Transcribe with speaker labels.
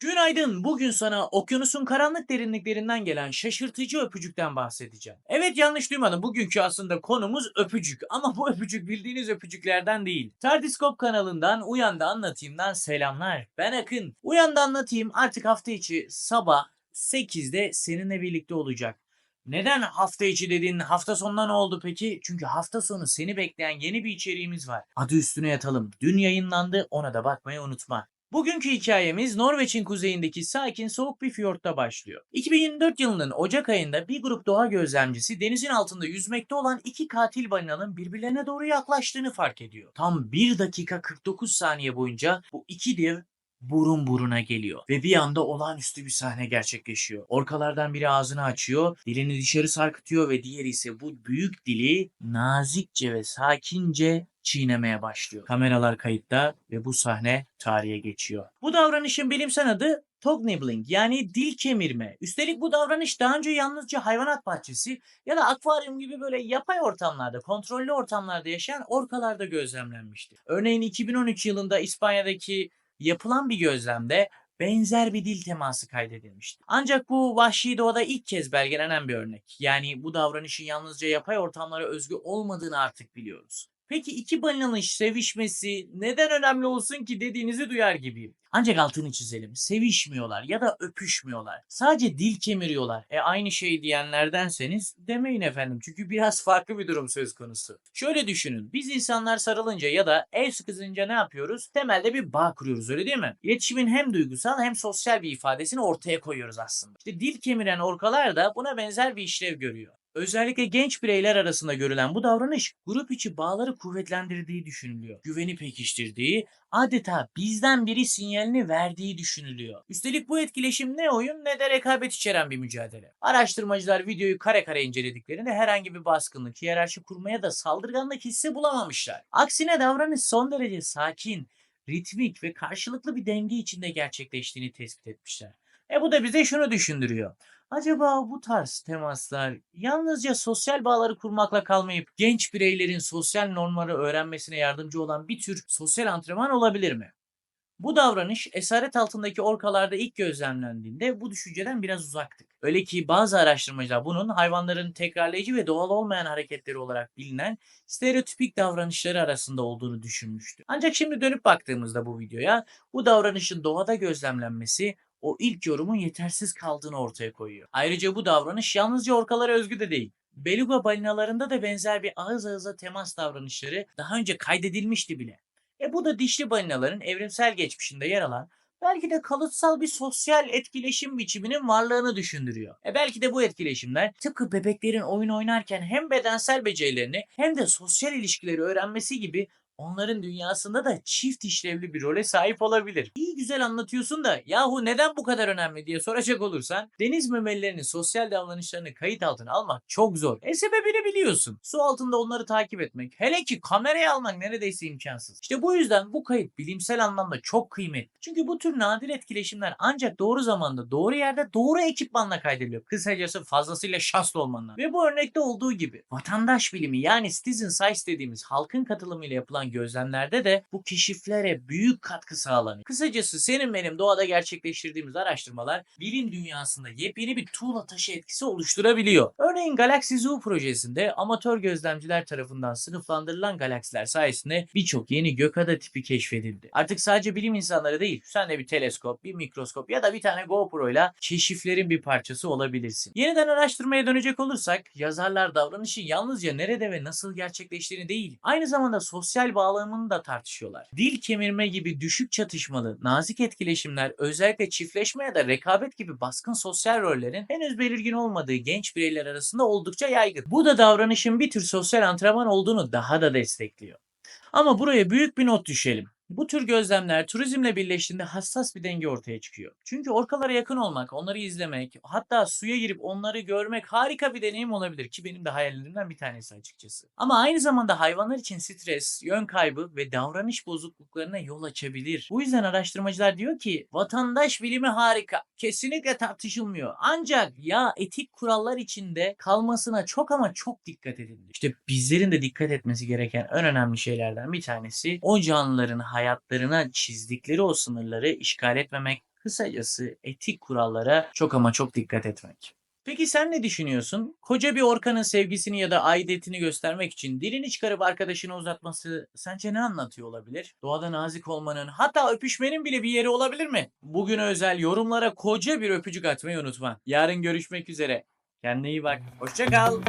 Speaker 1: Günaydın. Bugün sana okyanusun karanlık derinliklerinden gelen şaşırtıcı öpücükten bahsedeceğim. Evet yanlış duymadın. Bugünkü aslında konumuz öpücük. Ama bu öpücük bildiğiniz öpücüklerden değil. Tardiskop kanalından Uyan'da Anlatayım'dan selamlar. Ben Akın. Uyan'da Anlatayım artık hafta içi sabah 8'de seninle birlikte olacak. Neden hafta içi dediğin hafta sonuna ne oldu peki? Çünkü hafta sonu seni bekleyen yeni bir içeriğimiz var. Adı üstüne yatalım. Dün yayınlandı ona da bakmayı unutma. Bugünkü hikayemiz Norveç'in kuzeyindeki sakin soğuk bir fiyortta başlıyor. 2024 yılının Ocak ayında bir grup doğa gözlemcisi denizin altında yüzmekte olan iki katil balinanın birbirlerine doğru yaklaştığını fark ediyor. Tam 1 dakika 49 saniye boyunca bu iki dev burun buruna geliyor. Ve bir anda olağanüstü bir sahne gerçekleşiyor. Orkalardan biri ağzını açıyor, dilini dışarı sarkıtıyor ve diğeri ise bu büyük dili nazikçe ve sakince çiğnemeye başlıyor. Kameralar kayıtta ve bu sahne tarihe geçiyor. Bu davranışın bilimsel adı Tog nibbling yani dil kemirme. Üstelik bu davranış daha önce yalnızca hayvanat bahçesi ya da akvaryum gibi böyle yapay ortamlarda, kontrollü ortamlarda yaşayan orkalarda gözlemlenmişti. Örneğin 2013 yılında İspanya'daki yapılan bir gözlemde benzer bir dil teması kaydedilmişti. Ancak bu vahşi doğada ilk kez belgelenen bir örnek. Yani bu davranışın yalnızca yapay ortamlara özgü olmadığını artık biliyoruz. Peki iki balinanın sevişmesi neden önemli olsun ki dediğinizi duyar gibiyim. Ancak altını çizelim. Sevişmiyorlar ya da öpüşmüyorlar. Sadece dil kemiriyorlar. E aynı şey diyenlerdenseniz demeyin efendim. Çünkü biraz farklı bir durum söz konusu. Şöyle düşünün. Biz insanlar sarılınca ya da el sıkızınca ne yapıyoruz? Temelde bir bağ kuruyoruz öyle değil mi? İletişimin hem duygusal hem sosyal bir ifadesini ortaya koyuyoruz aslında. İşte dil kemiren orkalar da buna benzer bir işlev görüyor. Özellikle genç bireyler arasında görülen bu davranış grup içi bağları kuvvetlendirdiği düşünülüyor. Güveni pekiştirdiği, adeta bizden biri sinyalini verdiği düşünülüyor. Üstelik bu etkileşim ne oyun ne de rekabet içeren bir mücadele. Araştırmacılar videoyu kare kare incelediklerinde herhangi bir baskınlık, hiyerarşi kurmaya da saldırganlık hissi bulamamışlar. Aksine davranış son derece sakin, ritmik ve karşılıklı bir denge içinde gerçekleştiğini tespit etmişler. E bu da bize şunu düşündürüyor. Acaba bu tarz temaslar yalnızca sosyal bağları kurmakla kalmayıp genç bireylerin sosyal normları öğrenmesine yardımcı olan bir tür sosyal antrenman olabilir mi? Bu davranış esaret altındaki orkalarda ilk gözlemlendiğinde bu düşünceden biraz uzaktık. Öyle ki bazı araştırmacılar bunun hayvanların tekrarlayıcı ve doğal olmayan hareketleri olarak bilinen stereotipik davranışları arasında olduğunu düşünmüştü. Ancak şimdi dönüp baktığımızda bu videoya bu davranışın doğada gözlemlenmesi o ilk yorumun yetersiz kaldığını ortaya koyuyor. Ayrıca bu davranış yalnızca orkalara özgü de değil. Beluga balinalarında da benzer bir ağız ağıza temas davranışları daha önce kaydedilmişti bile. E bu da dişli balinaların evrimsel geçmişinde yer alan belki de kalıtsal bir sosyal etkileşim biçiminin varlığını düşündürüyor. E belki de bu etkileşimler tıpkı bebeklerin oyun oynarken hem bedensel becerilerini hem de sosyal ilişkileri öğrenmesi gibi onların dünyasında da çift işlevli bir role sahip olabilir. İyi güzel anlatıyorsun da yahu neden bu kadar önemli diye soracak olursan deniz memelilerinin sosyal davranışlarını kayıt altına almak çok zor. E sebebini biliyorsun. Su altında onları takip etmek hele ki kameraya almak neredeyse imkansız. İşte bu yüzden bu kayıt bilimsel anlamda çok kıymetli. Çünkü bu tür nadir etkileşimler ancak doğru zamanda doğru yerde doğru ekipmanla kaydediliyor. Kısacası fazlasıyla şanslı olman lazım. Ve bu örnekte olduğu gibi vatandaş bilimi yani citizen science dediğimiz halkın katılımıyla yapılan gözlemlerde de bu keşiflere büyük katkı sağlanıyor. Kısacası senin benim doğada gerçekleştirdiğimiz araştırmalar bilim dünyasında yepyeni bir tuğla taşı etkisi oluşturabiliyor. Örneğin Galaxy Zoo projesinde amatör gözlemciler tarafından sınıflandırılan galaksiler sayesinde birçok yeni gökada tipi keşfedildi. Artık sadece bilim insanları değil, sen de bir teleskop, bir mikroskop ya da bir tane GoPro ile keşiflerin bir parçası olabilirsin. Yeniden araştırmaya dönecek olursak, yazarlar davranışın yalnızca nerede ve nasıl gerçekleştiğini değil, aynı zamanda sosyal bağlamını da tartışıyorlar. Dil kemirme gibi düşük çatışmalı, nazik etkileşimler özellikle çiftleşme ya da rekabet gibi baskın sosyal rollerin henüz belirgin olmadığı genç bireyler arasında oldukça yaygın. Bu da davranışın bir tür sosyal antrenman olduğunu daha da destekliyor. Ama buraya büyük bir not düşelim. Bu tür gözlemler turizmle birleştiğinde hassas bir denge ortaya çıkıyor. Çünkü orkalara yakın olmak, onları izlemek, hatta suya girip onları görmek harika bir deneyim olabilir ki benim de hayallerimden bir tanesi açıkçası. Ama aynı zamanda hayvanlar için stres, yön kaybı ve davranış bozukluklarına yol açabilir. Bu yüzden araştırmacılar diyor ki vatandaş bilimi harika, kesinlikle tartışılmıyor. Ancak ya etik kurallar içinde kalmasına çok ama çok dikkat edin. İşte bizlerin de dikkat etmesi gereken en önemli şeylerden bir tanesi o canlıların hayatlarına çizdikleri o sınırları işgal etmemek, Kısacası etik kurallara çok ama çok dikkat etmek. Peki sen ne düşünüyorsun? Koca bir orkanın sevgisini ya da aidiyetini göstermek için dilini çıkarıp arkadaşına uzatması sence ne anlatıyor olabilir? Doğada nazik olmanın hatta öpüşmenin bile bir yeri olabilir mi? Bugün özel yorumlara koca bir öpücük atmayı unutma. Yarın görüşmek üzere. Kendine iyi bak. Hoşça kal.